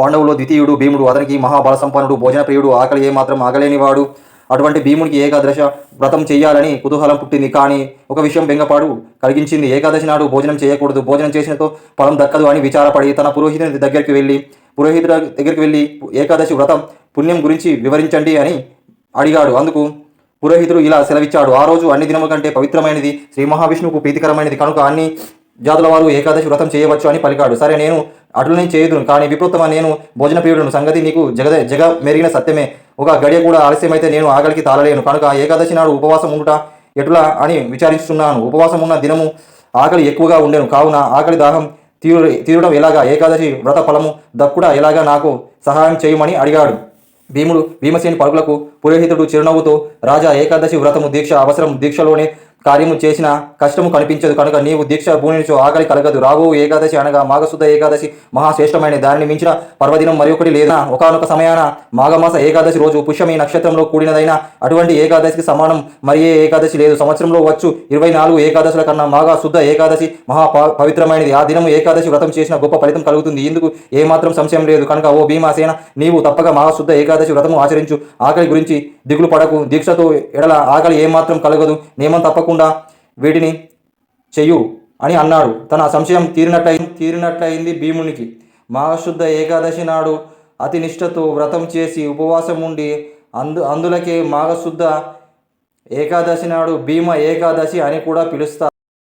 పాండవులో ద్వితీయుడు భీముడు అతనికి మహాబల సంపన్నుడు భోజన ప్రియుడు ఆకలి ఏమాత్రం ఆగలేనివాడు. అటువంటి భీమునికి ఏకాదశ వ్రతం చేయాలని కుతూహలం పుట్టింది. కానీ ఒక విషయం బెంగపాడు కలిగించింది. ఏకాదశి నాడు భోజనం చేయకూడదు. భోజనం చేసినతో ఫలం దక్కదు అని విచారపడి తన పురోహితుని దగ్గరికి వెళ్ళి పురోహితుల దగ్గరికి వెళ్ళి ఏకాదశి వ్రతం పుణ్యం గురించి వివరించండి అని అడిగాడు. అందుకు పురోహితుడు ఇలా సెలవిచ్చాడు. ఆ రోజు అన్ని దినముల కంటే పవిత్రమైనది శ్రీ మహావిష్ణువుకు ప్రీతికరమైనది. కనుక అన్ని జాతుల వారు ఏకాదశి వ్రతం చేయవచ్చు అని పలికాడు. సరే నేను అటులనే చేయదును కానీ విపృత్తమ నేను భోజన ప్రియుడును? సంగతి నీకు జగద జగ మెరిగిన సత్యమే. ఒక గడియ కూడా ఆలస్యమైతే నేను ఆకలికి తాళలేను. కనుక ఏకాదశి నాడు ఉపవాసం ఉండుట ఎటులా అని విచారిస్తున్నాను. ఉపవాసం ఉన్న దినము ఆకలి ఎక్కువగా ఉండేను. కావున ఆకలి దాహం తీరు తీరడం ఎలాగా? ఏకాదశి వ్రత ఫలము దక్కుడా ఎలాగా నాకు సహాయం చేయమని అడిగాడు. భీముడు భీమసేని పలుకులకు పురోహితుడు చిరునవ్వుతో రాజా ఏకాదశి వ్రతము దీక్ష అవసరం. దీక్షలోనే కార్యము చేసిన కష్టము కనిపించదు. కనుక నీవు దీక్ష భూమినిచో ఆకలి కలగదు. రాబో ఏకాదశి అనగా మాఘశుద్ధ ఏకాదశి మహాశ్రేష్టమైన దానిని మించిన పర్వదినం మరి ఒకటి లేదా. ఒకనొక సమయాన మాఘమాస ఏకాదశి రోజు పుష్యమి నక్షత్రంలో కూడినదైన అటువంటి ఏకాదశికి సమానం మరి ఏ ఏకాదశి లేదు. సంవత్సరంలో వచ్చు ఇరవై నాలుగు ఏకాదశుల కన్నా మాఘ శుద్ధ ఏకాదశి మహా పవిత్రమైనది ఆ దినం ఏకాదశి వ్రతం చేసిన గొప్ప ఫలితం కలుగుతుంది. ఇందుకు ఏమాత్రం సంశయం లేదు. కనుక ఓ భీమాసేన నీవు తప్పక మహాశుద్ధ ఏకాదశి వ్రతము ఆచరించు. ఆకలి గురించి దిగులు పడకు. దీక్షతో ఎడల ఆకలి ఏమాత్రం కలగదు. నియమం తప్పకుండా వీటిని చెయ్యు అని అన్నాడు తన సంశయం తీరినట్లయి తీరినట్లయింది భీమునికి. మహాశుద్ధ ఏకాదశి నాడు అతి నిష్ఠతో వ్రతం చేసి ఉపవాసం ఉండి అందు అందులకే మాఘశుద్ధ ఏకాదశి నాడు భీమ ఏకాదశి అని కూడా పిలుస్తారు